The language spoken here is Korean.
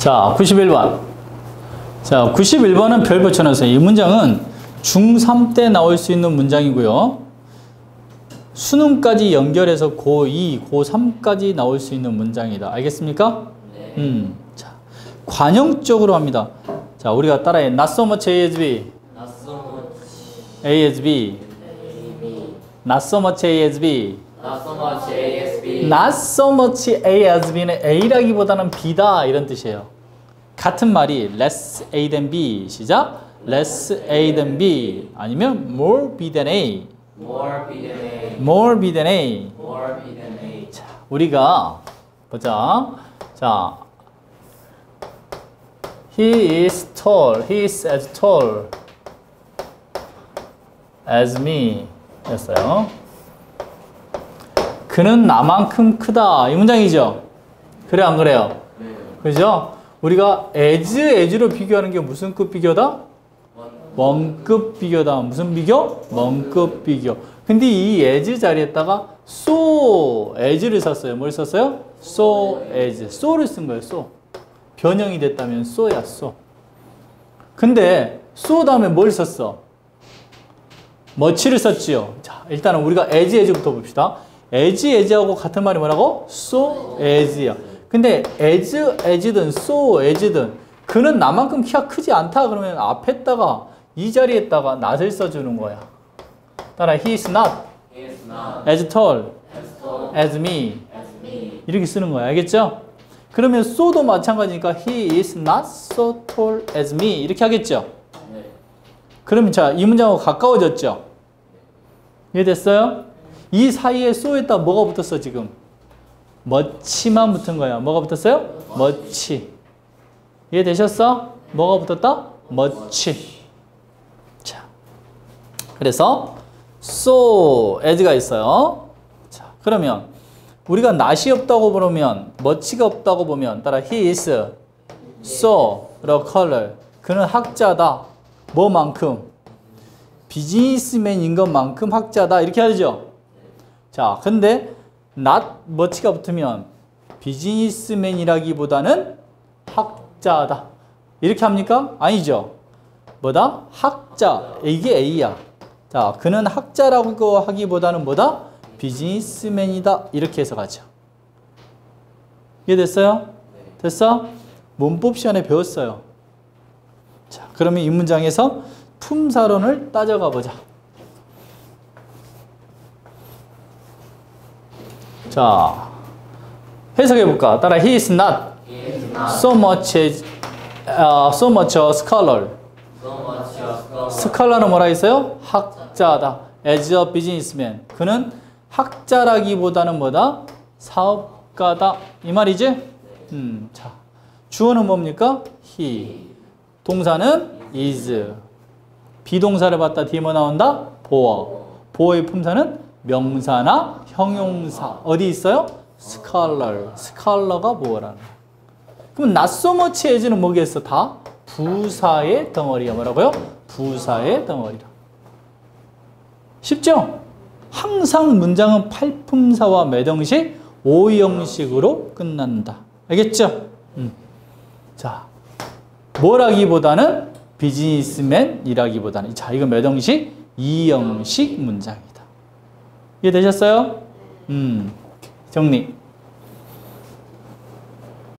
자, 91번. 자, 91번은 별 붙여놨어요. 이 문장은 중3 때 나올 수 있는 문장이고요. 수능까지 연결해서 고2, 고3까지 나올 수 있는 문장이다. 알겠습니까? 네. 음. 자, 관용적으로 합니다. 자, 우리가 따라해. Not so much A as B. Not so much A as B. A, Not so much A as B. Not so much ASB. Not so much A as B는 A라기보다는 B다 이런 뜻이에요. 같은 말이 less A than B 시작 less A than B 아니면 more B than A More B than A. more B than A More B than A. 자 우리가 보자 자 He is tall he is as tall as me 였어요 그는 나만큼 크다 이 문장이죠 그래 안 그래요 네. 그죠? 우리가 as, as로 비교하는 게 무슨 급 비교다? 원급 비교다. 무슨 비교? 원급 비교. 근데 이 as 자리에다가 so as를 썼어요. 뭘 썼어요? so as. so를 쓴 거예요. so. 변형이 됐다면 so야, so. 근데 so 다음에 뭘 썼어? much를 썼지요. 자, 일단은 우리가 as, as부터 봅시다. As, as하고 같은 말이 뭐라고? so as야. 근데 as, as든 so as든 그는 나만큼 키가 크지 않다 그러면 앞에다가 이 자리에다가 not을 써주는 거야. 따라 he is not He is not as tall as tall as me. 이렇게 쓰는 거야. 알겠죠? 그러면 so도 마찬가지니까 he is not so tall as me 이렇게 하겠죠? 네. 그러면 자, 이 문장하고 가까워졌죠? 이해됐어요? 이 사이에 so에다 뭐가 붙었어, 지금? 멋치만 붙은 거야. 뭐가 붙었어요? 멋치. 이해되셨어? 뭐가 붙었다? 멋치. 자. 그래서 so as가 있어요. 자, 그러면 우리가 낫이 없다고 보면 멋치가 없다고 보면 따라 he is so the color 그는 학자다. 뭐만큼? 비즈니스맨인 것만큼 학자다. 이렇게 하죠. 자, 근데 not 멋치가 붙으면 비즈니스맨이라기보다는 학자다. 이렇게 합니까? 아니죠. 뭐다? 학자. 이게 A야. 자, 그는 학자라고 하기보다는 뭐다? 비즈니스맨이다. 이렇게 해서 가죠. 이해됐어요? 됐어? 문법 시간에 배웠어요. 자, 그러면 이 문장에서 품사론을 따져가 보자. 자, 해석해 볼까? 따라 he is not so much as, uh, so much a scholar. 스칼라는 뭐라 했어요? 학자다. as a businessman. 그는 학자라기보다는 뭐다? 사업가다. 이 말이지? 음, 자. 주어는 뭡니까? he. 동사는 is. 비동사를 봤다 뒤에 뭐 나온다? 보어. 보어의 품사는 명사나 형용사. 어디 있어요? scholar. scholar가 뭐라는. 그럼 not so much as는 뭐겠어? 다 부사의 덩어리야. 뭐라고요? 부사의 덩어리라. 쉽죠? 항상 문장은 팔품사와 매동식, 오형식으로 끝난다. 알겠죠? 음. 자, 뭐라기보다는 비즈니스맨이라기보다는 자, 이거 매동식, 이형식 문장이다. 이해되셨어요? 음. 정리.